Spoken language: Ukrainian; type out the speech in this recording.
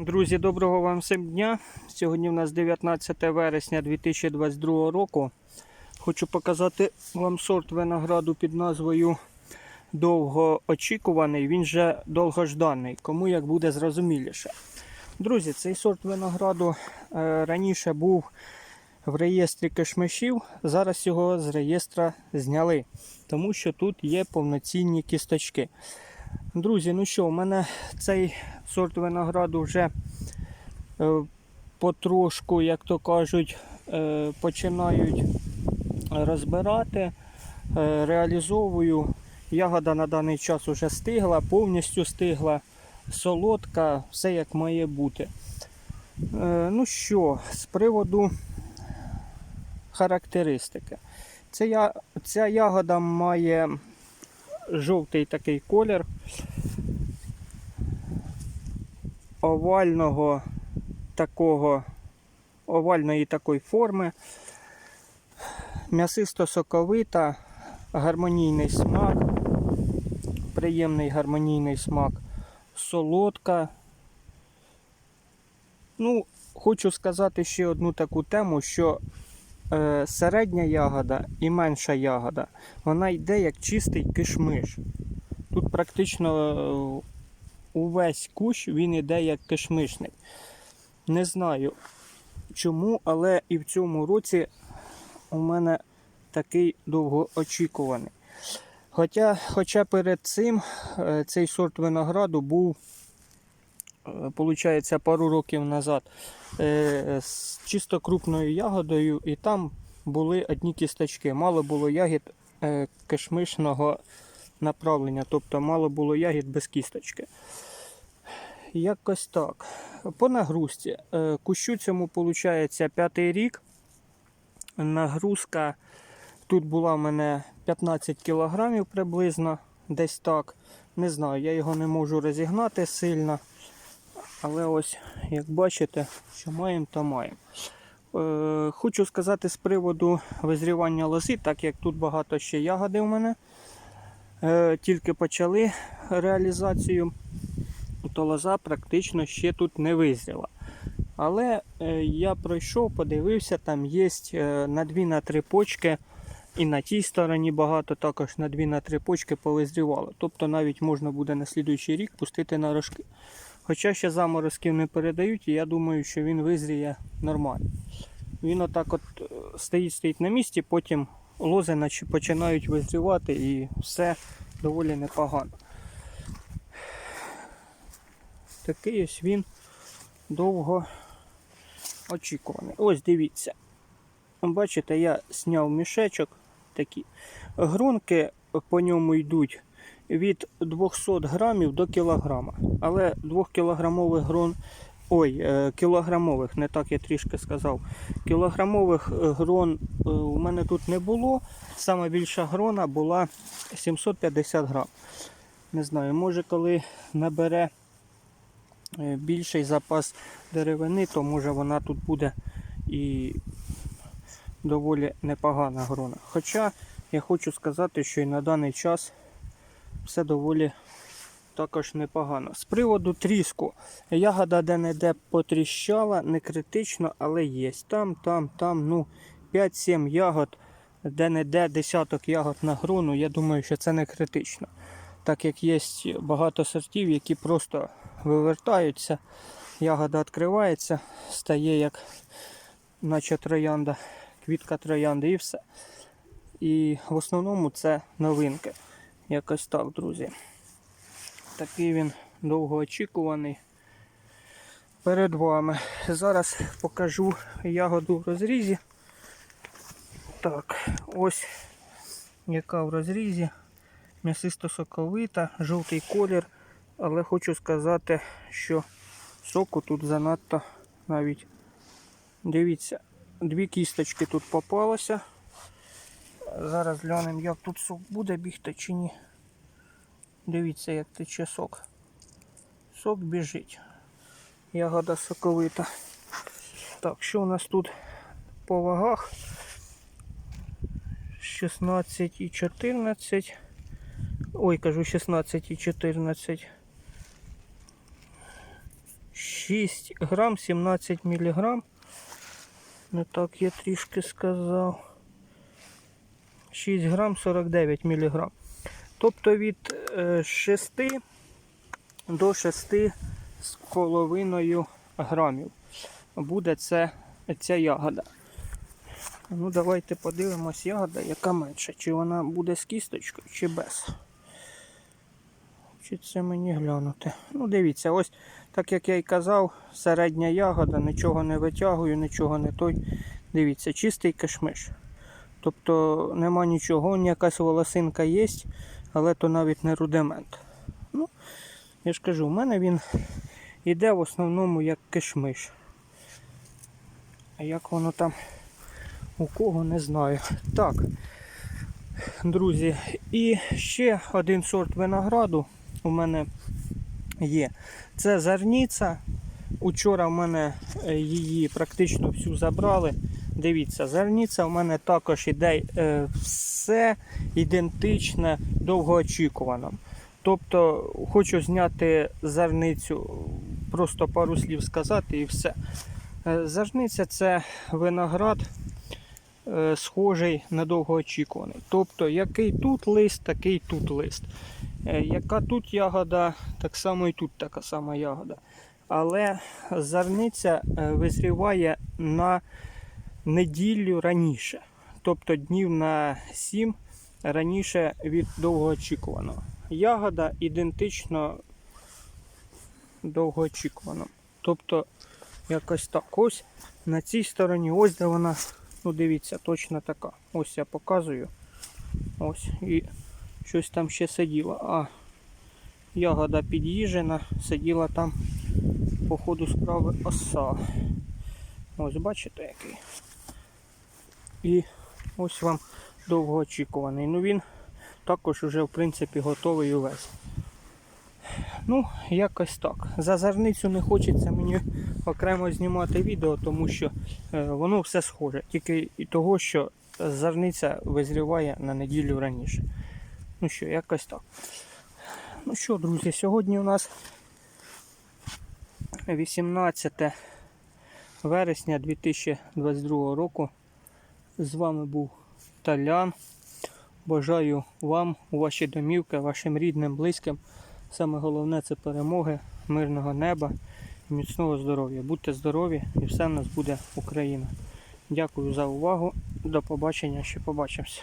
Друзі, доброго вам всім дня. Сьогодні у нас 19 вересня 2022 року. Хочу показати вам сорт винограду під назвою довгоочікуваний, він же довгожданий, кому як буде зрозуміліше. Друзі, цей сорт винограду е, раніше був в реєстрі кишмишів, зараз його з реєстра зняли, тому що тут є повноцінні кісточки. Друзі, ну що, у мене цей сорт винограду вже е, потрошку, як то кажуть, е, починають розбирати, е, реалізовую. Ягода на даний час вже стигла, повністю стигла, солодка, все як має бути. Ну що, з приводу характеристики. Це я, ця ягода має жовтий такий колір овального такого овальної такої форми. М'ясисто соковита, гармонійний смак, приємний гармонійний смак, солодка. Ну, хочу сказати ще одну таку тему, що е, середня ягода і менша ягода, вона йде як чистий кишмиш. Тут практично е, увесь кущ він іде як кишмишник. Не знаю чому, але і в цьому році у мене такий довгоочікуваний. Хоча, хоча перед цим е, цей сорт винограду був, виходить, пару років назад е, з чисто крупною ягодою, і там були одні кісточки. Мало було ягід е, кишмишного направлення, тобто мало було ягід без кісточки. Якось так. По нагрузці. Е, Кущу цьому виходить п'ятий рік. Нагрузка тут була в мене 15 кг приблизно, десь так. Не знаю, я його не можу розігнати сильно. Але ось, як бачите, що маємо, то маємо. Е, хочу сказати з приводу визрівання лози, так як тут багато ще ягоди у мене. Е, тільки почали реалізацію то лоза практично ще тут не визріла. Але е, я пройшов, подивився, там є на 2-3 почки, і на тій стороні багато також на 2-3 почки повизрівало. Тобто навіть можна буде на слідуючий рік пустити на рожки. Хоча ще заморозків не передають, і я думаю, що він визріє нормально. Він отак от е, стоїть стоїть на місці, потім лози починають визрівати і все доволі непогано такий ось він довго очікуваний. Ось дивіться. Бачите, я зняв мішечок такі. Грунки по ньому йдуть від 200 грамів до кілограма. Але 2 кілограмових грон. Ой, е, кілограмових, не так я трішки сказав. Кілограмових грон е, у мене тут не було. Саме більша грона була 750 грам. Не знаю, може коли набере Е, більший запас деревини, то може вона тут буде і доволі непогана грона. Хоча я хочу сказати, що і на даний час все доволі також непогано. З приводу тріску, ягода де-не-де потріщала, не критично, але є. Там, там, там, ну, 5-7 ягод, де-не-де десяток ягод на грону, я думаю, що це не критично. Так як є багато сортів, які просто вивертаються, ягода відкривається, стає як наче троянда, квітка троянди і все. І в основному це новинки. Якось так, друзі. Такий він довгоочікуваний. Перед вами. Зараз покажу ягоду в розрізі. Так, ось яка в розрізі. М'ясисто соковита, жовтий колір. Але хочу сказати, що соку тут занадто навіть. Дивіться, дві кісточки тут попалося. Зараз глянемо, як тут сок буде бігти чи ні. Дивіться, як тече сок. Сок біжить. Ягода соковита. Так, що у нас тут по вагах? 16 і 14. Ой, кажу 16 і 14. 6 грам 17 міліграм. Не так я трішки сказав. 6 грам 49 міліграм. Тобто від е, 6 до 6 з половиною грамів буде це, ця ягода. Ну, давайте подивимось ягода, яка менша. Чи вона буде з кісточкою, чи без. Чи це мені глянути? Ну, дивіться, ось так як я й казав, середня ягода, нічого не витягую, нічого не той. Дивіться, чистий кишмиш. Тобто нема нічого, якась волосинка є, але то навіть не рудимент. Ну, я ж кажу, у мене він іде в основному як кишмиш. А як воно там у кого не знаю. Так, друзі, і ще один сорт винограду у мене є. Це зарніця. Учора в мене е, її практично всю забрали. Дивіться, зерніця в мене також іде е, все ідентичне довгоочікуваному. Тобто хочу зняти зерницю, просто пару слів сказати і все. Е, Зерниця це виноград, е, схожий на довгоочікуваний. Тобто, який тут лист, такий тут лист. Е, Яка тут ягода, так само і тут така сама ягода. Але зерниця визріває на неділю раніше. Тобто днів на 7 раніше від довгоочікуваного. Ягода ідентично довгоочікувано. Тобто, якось так. Ось на цій стороні, ось де вона, ну дивіться, точно така. Ось я показую. Ось і щось там ще сиділо. А ягода під'їжджена, сиділа там по ходу справи оса. Ось бачите який. І ось вам довгоочікуваний. Ну він також вже в принципі готовий увесь. Ну, якось так. За зерницю не хочеться мені окремо знімати відео, тому що е, воно все схоже. Тільки і того, що зерниця визріває на неділю раніше. Ну що, якось так. Ну що, друзі, сьогодні у нас 18 вересня 2022 року. З вами був Талян. Бажаю вам у ваші домівки, вашим рідним, близьким. Саме головне це перемоги, мирного неба і міцного здоров'я. Будьте здорові і все в нас буде Україна. Дякую за увагу. До побачення, ще побачимось.